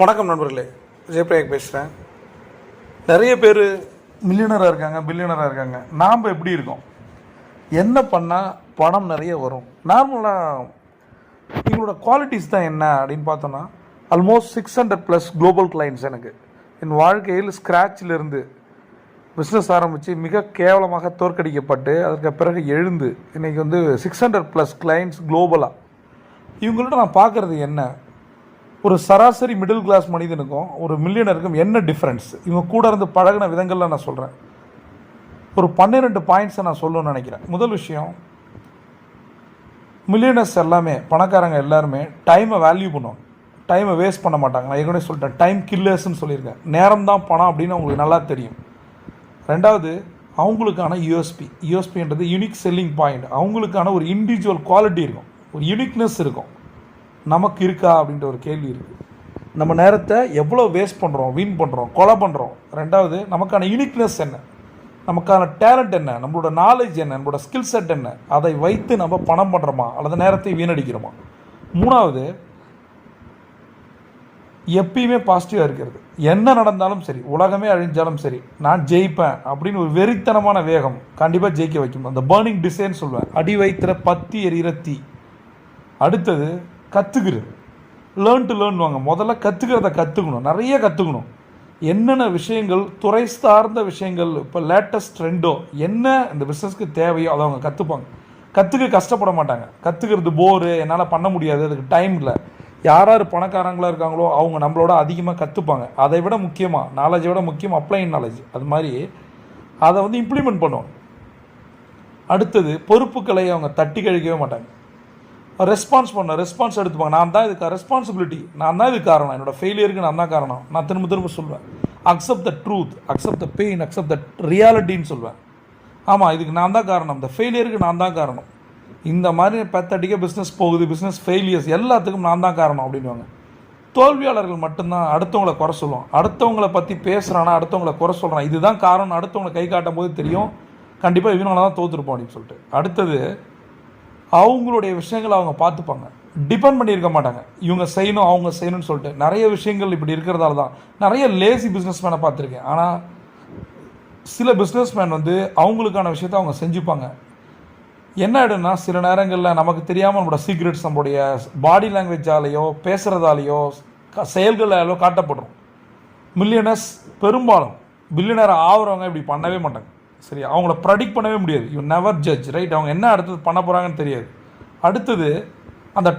வணக்கம் நண்பர்களே ஜெயபிரயாக் பேசுகிறேன் நிறைய பேர் மில்லியனராக இருக்காங்க பில்லியனராக இருக்காங்க. நாம் எப்படி இருக்கோம்? என்ன பண்ணால் பணம் நிறைய வரும்? நார்மலாக இவங்களோட குவாலிட்டிஸ் தான் என்ன அப்படின்னு பார்த்தோன்னா almost six hundred plus global clients எனக்கு. என் வாழ்க்கையில் ஸ்க்ராட்சிலிருந்து பிஸ்னஸ் ஆரம்பித்து மிக கேவலமாக தோற்கடிக்கப்பட்டு அதற்கு பிறகு எழுந்து இன்றைக்கி வந்து சிக்ஸ் ஹண்ட்ரட் ப்ளஸ் கிளைண்ட்ஸ் குளோபலாக இவங்கள்ட்ட நான் பார்க்குறது என்ன? ஒரு சராசரி மிடில் கிளாஸ் மனிதனுக்கும் ஒரு மில்லியனருக்கும் என்ன டிஃப்ரென்ஸ் இவங்க கூட இருந்து பழகின விதங்களில் நான் சொல்கிறேன் ஒரு பன்னிரெண்டு பாயிண்ட்ஸை நான் சொல்லணும்னு நினைக்கிறேன். முதல் விஷயம் மில்லியனர்ஸ் எல்லாமே பணக்காரங்க எல்லாருமே டைமை வேல்யூ பண்ணுவாங்க. டைமை வேஸ்ட் பண்ண மாட்டாங்க. நான் ஏற்கனவே சொல்லிட்டேன். டைம் கில்லர்ஸ்னு சொல்லியிருக்கேன். நேரம் தான் பணம் அப்படின்னு அவங்களுக்கு நல்லா தெரியும். ரெண்டாவது அவங்களுக்கான யூஎஸ்பி யூஎஸ்பின்றது யூனிக் செல்லிங் பாயிண்ட் அவங்களுக்கான ஒரு இண்டிவிஜுவல் குவாலிட்டி இருக்கும். ஒரு யூனிக்னஸ் இருக்கும். நமக்கு இருக்கா அப்படின்ற ஒரு கேள்வி இருக்குது நம்ம நேரத்தை எவ்வளோ வேஸ்ட் பண்ணுறோம் வீண் பண்ணுறோம் கொலை பண்ணுறோம் ரெண்டாவது நமக்கான யூனிக்னஸ் என்ன? நமக்கான டேலண்ட் என்ன? நம்மளோட நாலேஜ் என்ன? நம்மளோட ஸ்கில் செட் என்ன? அதை வைத்து நம்ம பணம் பண்ணுறோமா அல்லது நேரத்தை வீணடிக்கிறோமா? மூணாவது எப்பயுமே பாசிட்டிவாக இருக்கிறது. என்ன நடந்தாலும் சரி உலகமே அழிஞ்சாலும் சரி நான் ஜெயிப்பேன் அப்படின்னு ஒரு வெறித்தனமான வேகம் கண்டிப்பாக ஜெயிக்க வைக்கும். அந்த பேர்னிங் டிசைன் சொல்லுவேன் அடி வைத்திர பத்தி எரியிற தீ. அடுத்தது கற்றுக்கிறது லேர்ன் டு லேர்ன் வாங்க. முதல்ல கற்றுக்கிறத கற்றுக்கணும் நிறைய கற்றுக்கணும் என்னென்ன விஷயங்கள் துறை சார்ந்த விஷயங்கள் இப்போ லேட்டஸ்ட் ட்ரெண்டோ என்ன இந்த பிஸ்னஸ்க்கு தேவையோ அதை அவங்க கற்றுப்பாங்க கற்றுக்க கஷ்டப்பட மாட்டாங்க. கற்றுக்கிறது போரு என்னால் பண்ண முடியாது. அதுக்கு டைம் இல்லை. யார் யார் பணக்காரங்களாக இருக்காங்களோ அவங்க நம்மளோட அதிகமாக கற்றுப்பாங்க அதை விட முக்கியமாக நாலேஜை விட முக்கியம் அப்ளைன் நாலேஜ் அது மாதிரி அதை வந்து இம்ப்ளிமெண்ட் பண்ணுவாங்க. அடுத்தது பொறுப்புகளை அவங்க தட்டி கழிக்கவே மாட்டாங்க. ரெஸ்பான்ஸ் பண்ண ரெஸ்பான்ஸ் எடுத்துப்பாங்க. நான் தான் இதுக்கு ரெஸ்பான்சிபிலிட்டி நான் தான் இதுக்கு காரணம். என்னோடய ஃபெயிலியருக்கு நான் தான் காரணம். நான் திரும்ப திரும்ப சொல்லுவேன் accept the truth accept the pain accept the ரியாலிட்டின்னு சொல்லுவேன் ஆமாம் இதுக்கு நான் தான் காரணம். இந்த ஃபெயிலியருக்கு நான் தான் காரணம். இந்த மாதிரி பத்தடிக்க பிஸ்னஸ் போகுது பிஸ்னஸ் ஃபெயிலியர்ஸ் எல்லாத்துக்கும் நான் தான் காரணம் அப்படின்வாங்க தோல்வியாளர்கள் மட்டும்தான் அடுத்தவங்கள குறை சொல்லுவோம் அடுத்தவங்களை பற்றி பேசுகிறானா அடுத்தவங்கள குறை சொல்கிறான் இதுதான் காரணம். அடுத்தவங்களை கை காட்டும் போது தெரியும். கண்டிப்பாக இவனால தான் தோற்றுருப்போம் அப்படின்னு சொல்லிட்டு. அடுத்தது அவங்களுடைய விஷயங்களை அவங்க பார்த்துப்பாங்க. டிபெண்ட் பண்ணியிருக்க மாட்டாங்க. இவங்க செய்யணும் அவங்க செய்யணும்னு சொல்லிட்டு. நிறைய விஷயங்கள் இப்படி இருக்கிறதால தான். நிறைய லேசி பிஸ்னஸ் மேனை பார்த்துருக்கேன். ஆனால் சில பிஸ்னஸ் மேன் வந்து அவங்களுக்கான விஷயத்த அவங்க செஞ்சுப்பாங்க. என்ன ஆகிடும்னா சில நேரங்களில் நமக்கு தெரியாமல் நம்மளோட சீக்ரெட்ஸ் நம்மளுடைய பாடி லாங்குவேஜாலேயோ பேசுகிறதாலேயோ செயல்களாலோ காட்டப்படும் மில்லியனர்ஸ் பெரும்பாலும் பில்லியனர் ஆகிறவங்க இப்படி பண்ணவே மாட்டாங்க. சரி அவங்கள ப்ரடிக்ட் பண்ணவே முடியாது. யூ நெவர் ஜட்ஜ் ரைட் அவங்க என்ன அடுத்தது பண்ண போகிறாங்கன்னு தெரியாது. அடுத்தது அந்த